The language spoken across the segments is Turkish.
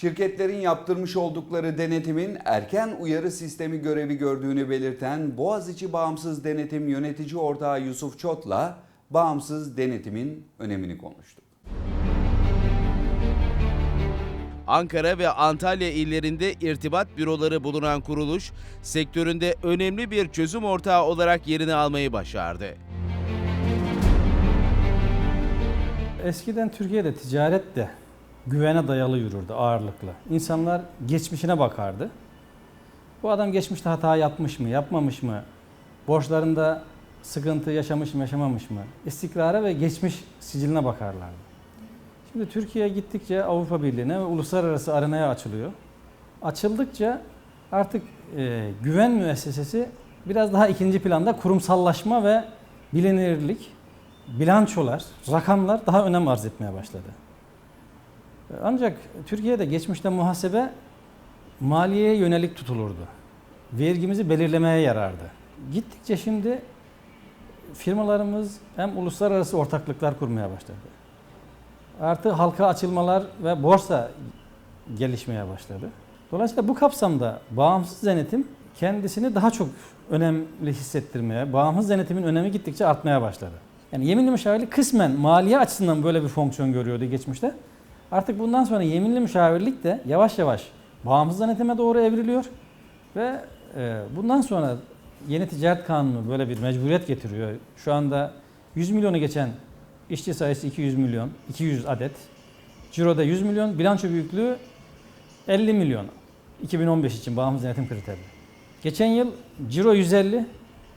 Şirketlerin yaptırmış oldukları denetimin erken uyarı sistemi görevi gördüğünü belirten Boğaziçi Bağımsız Denetim Yönetici Ortağı Yusuf Çot'la bağımsız denetimin önemini konuştuk. Ankara ve Antalya illerinde irtibat büroları bulunan kuruluş, sektöründe önemli bir çözüm ortağı olarak yerini almayı başardı. Eskiden Türkiye'de ticaret de güvene dayalı yürürdü ağırlıklı. İnsanlar geçmişine bakardı. Bu adam geçmişte hata yapmış mı, yapmamış mı? Borçlarında sıkıntı yaşamış mı, yaşamamış mı? İstikrara ve geçmiş siciline bakarlardı. Şimdi Türkiye gittikçe Avrupa Birliği'ne ve uluslararası arenaya açılıyor. Açıldıkça artık e, güven müessesesi biraz daha ikinci planda kurumsallaşma ve bilinirlik, bilançolar, rakamlar daha önem arz etmeye başladı. Ancak Türkiye'de geçmişte muhasebe maliyeye yönelik tutulurdu. Vergimizi belirlemeye yarardı. Gittikçe şimdi firmalarımız hem uluslararası ortaklıklar kurmaya başladı. Artı halka açılmalar ve borsa gelişmeye başladı. Dolayısıyla bu kapsamda bağımsız denetim kendisini daha çok önemli hissettirmeye, bağımsız denetimin önemi gittikçe artmaya başladı. Yani yeminli müşavirlik kısmen maliye açısından böyle bir fonksiyon görüyordu geçmişte. Artık bundan sonra yeminli müşavirlik de yavaş yavaş bağımsız denetime doğru evriliyor ve e, bundan sonra yeni ticaret kanunu böyle bir mecburiyet getiriyor. Şu anda 100 milyonu geçen işçi sayısı 200 milyon, 200 adet. Ciro'da 100 milyon, bilanço büyüklüğü 50 milyon. 2015 için bağımsız denetim kriteri. Geçen yıl Ciro 150,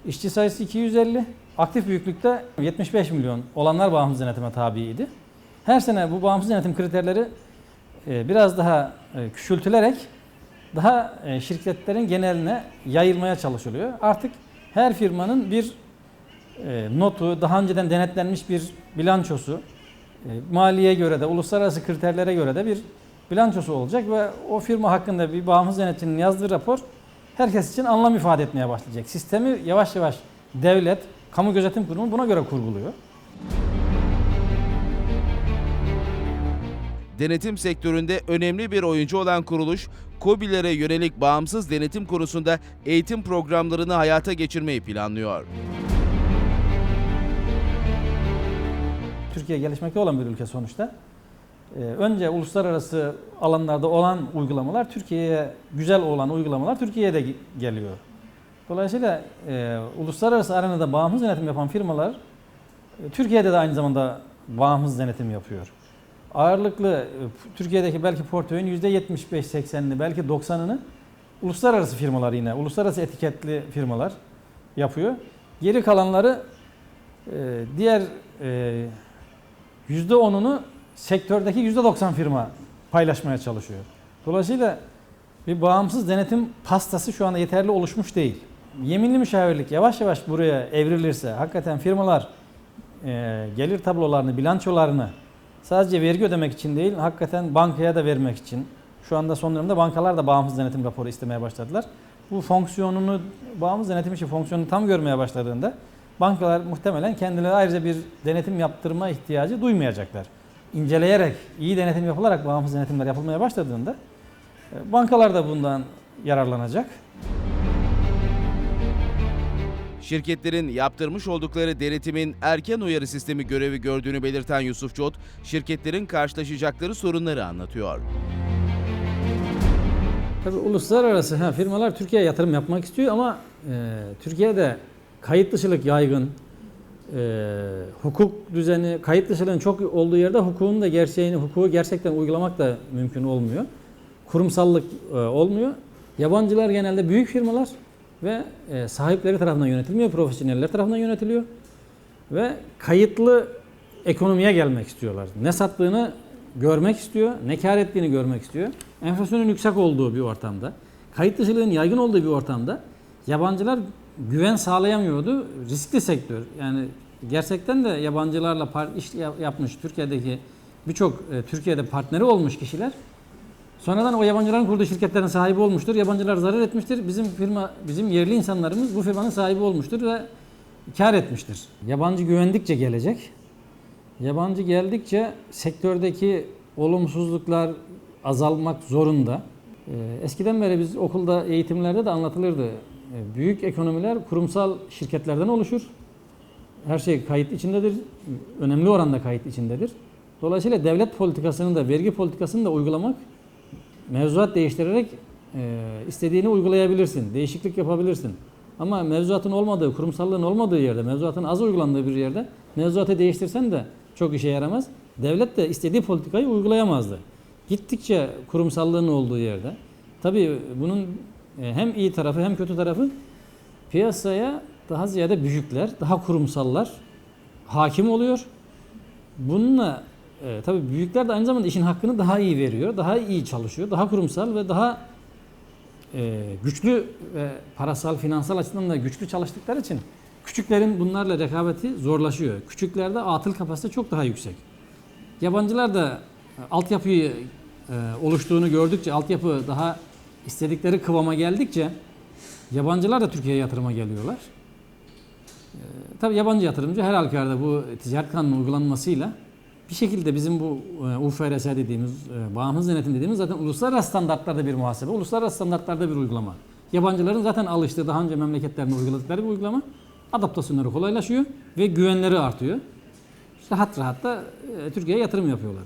işçi sayısı 250, aktif büyüklükte 75 milyon olanlar bağımsız denetime tabiydi. Her sene bu bağımsız denetim kriterleri e, biraz daha e, küçültülerek daha e, şirketlerin geneline yayılmaya çalışılıyor. Artık her firmanın bir notu, daha önceden denetlenmiş bir bilançosu, maliye göre de, uluslararası kriterlere göre de bir bilançosu olacak ve o firma hakkında bir bağımsız denetçinin yazdığı rapor herkes için anlam ifade etmeye başlayacak. Sistemi yavaş yavaş devlet, kamu gözetim kurumu buna göre kurguluyor. Denetim sektöründe önemli bir oyuncu olan kuruluş, KOBİ'lere yönelik bağımsız denetim konusunda eğitim programlarını hayata geçirmeyi planlıyor. Türkiye gelişmekte olan bir ülke sonuçta. Ee, önce uluslararası alanlarda olan uygulamalar Türkiye'ye güzel olan uygulamalar Türkiye'ye de geliyor. Dolayısıyla e, uluslararası arenada bağımsız denetim yapan firmalar e, Türkiye'de de aynı zamanda bağımsız denetim yapıyor. Ağırlıklı e, Türkiye'deki belki portföyün %75-80'ini belki 90'ını uluslararası firmalar yine uluslararası etiketli firmalar yapıyor. Geri kalanları e, diğer e, %10'unu sektördeki %90 firma paylaşmaya çalışıyor. Dolayısıyla bir bağımsız denetim pastası şu anda yeterli oluşmuş değil. Yeminli müşavirlik yavaş yavaş buraya evrilirse, hakikaten firmalar e, gelir tablolarını, bilançolarını sadece vergi ödemek için değil, hakikaten bankaya da vermek için. Şu anda son dönemde bankalar da bağımsız denetim raporu istemeye başladılar. Bu fonksiyonunu, bağımsız denetim işi fonksiyonunu tam görmeye başladığında bankalar muhtemelen kendileri ayrıca bir denetim yaptırma ihtiyacı duymayacaklar. İnceleyerek, iyi denetim yapılarak bağımsız denetimler yapılmaya başladığında e, bankalar da bundan yararlanacak. Şirketlerin yaptırmış oldukları denetimin erken uyarı sistemi görevi gördüğünü belirten Yusuf Çot, şirketlerin karşılaşacakları sorunları anlatıyor. Tabii uluslararası ha, firmalar Türkiye'ye yatırım yapmak istiyor ama e, Türkiye'de kayıt dışılık yaygın, e, hukuk düzeni, kayıt dışılığın çok olduğu yerde hukukun da gerçeğini, hukuku gerçekten uygulamak da mümkün olmuyor. Kurumsallık e, olmuyor. Yabancılar genelde büyük firmalar ve e, sahipleri tarafından yönetilmiyor, profesyoneller tarafından yönetiliyor. Ve kayıtlı ekonomiye gelmek istiyorlar. Ne sattığını görmek istiyor, ne kar ettiğini görmek istiyor. Enflasyonun yüksek olduğu bir ortamda, kayıt dışılığın yaygın olduğu bir ortamda yabancılar güven sağlayamıyordu. Riskli sektör. Yani gerçekten de yabancılarla iş yapmış Türkiye'deki birçok e, Türkiye'de partneri olmuş kişiler sonradan o yabancıların kurduğu şirketlerin sahibi olmuştur. Yabancılar zarar etmiştir. Bizim firma, bizim yerli insanlarımız bu firmanın sahibi olmuştur ve kar etmiştir. Yabancı güvendikçe gelecek. Yabancı geldikçe sektördeki olumsuzluklar, azalmak zorunda. Ee, Eskiden beri biz okulda eğitimlerde de anlatılırdı. Ee, Büyük ekonomiler kurumsal şirketlerden oluşur. Her şey kayıt içindedir. Önemli oranda kayıt içindedir. Dolayısıyla devlet politikasını da vergi politikasını da uygulamak mevzuat değiştirerek e, istediğini uygulayabilirsin. Değişiklik yapabilirsin. Ama mevzuatın olmadığı, kurumsallığın olmadığı yerde, mevzuatın az uygulandığı bir yerde mevzuatı değiştirsen de çok işe yaramaz. Devlet de istediği politikayı uygulayamazdı. Gittikçe kurumsallığın olduğu yerde. Tabii bunun e, hem iyi tarafı hem kötü tarafı piyasaya daha ziyade büyükler, daha kurumsallar hakim oluyor. Bununla e, tabii büyükler de aynı zamanda işin hakkını daha iyi veriyor, daha iyi çalışıyor, daha kurumsal ve daha e, güçlü ve parasal, finansal açıdan da güçlü çalıştıkları için küçüklerin bunlarla rekabeti zorlaşıyor. Küçüklerde atıl kapasite çok daha yüksek. Yabancılar da e, altyapıyı e, oluştuğunu gördükçe, altyapı daha istedikleri kıvama geldikçe yabancılar da Türkiye'ye yatırıma geliyorlar. E, tabii yabancı yatırımcı her halükarda bu ticaret kanunu uygulanmasıyla bir şekilde bizim bu e, UFRS dediğimiz, e, bağımsız denetim dediğimiz zaten uluslararası standartlarda bir muhasebe, uluslararası standartlarda bir uygulama. Yabancıların zaten alıştığı, daha önce memleketlerinde uyguladıkları bir uygulama. Adaptasyonları kolaylaşıyor ve güvenleri artıyor. Rahat rahat da e, Türkiye'ye yatırım yapıyorlar.